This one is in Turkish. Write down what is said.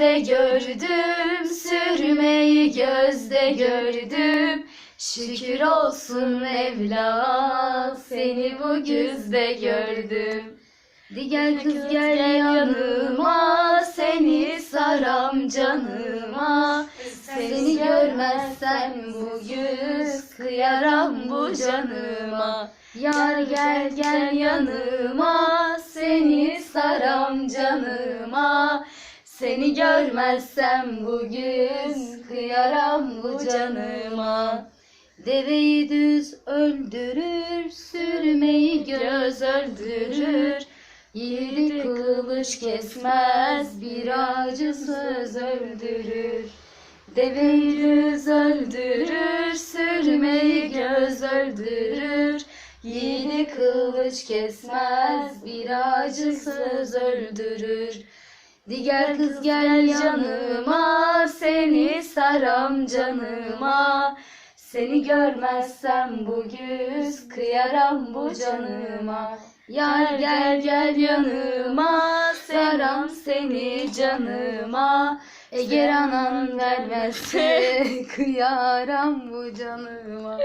gözde gördüm, sürmeyi gözde gördüm. Şükür olsun Mevla, seni bu güzde gördüm. Di gel kız gel yanıma, seni saram canıma. Seni görmezsem bu yüz, kıyaram bu canıma. Yar gel gel yanıma, seni saram canıma. Seni görmezsem bugün, kıyaram bu canıma. Deveyi düz öldürür, sürmeyi göz öldürür. Yiğidi kılıç kesmez, bir ağacı söz öldürür. Deveyi düz öldürür, sürmeyi göz öldürür. Yiğidi kılıç kesmez, bir ağacı söz öldürür. Di gel kız gel yanıma, seni saram canıma. Seni görmezsem bu güz, kıyaram bu canıma. Yar gel gel yanıma, saram seni canıma. Eğer anan vermezse, kıyaram bu canıma.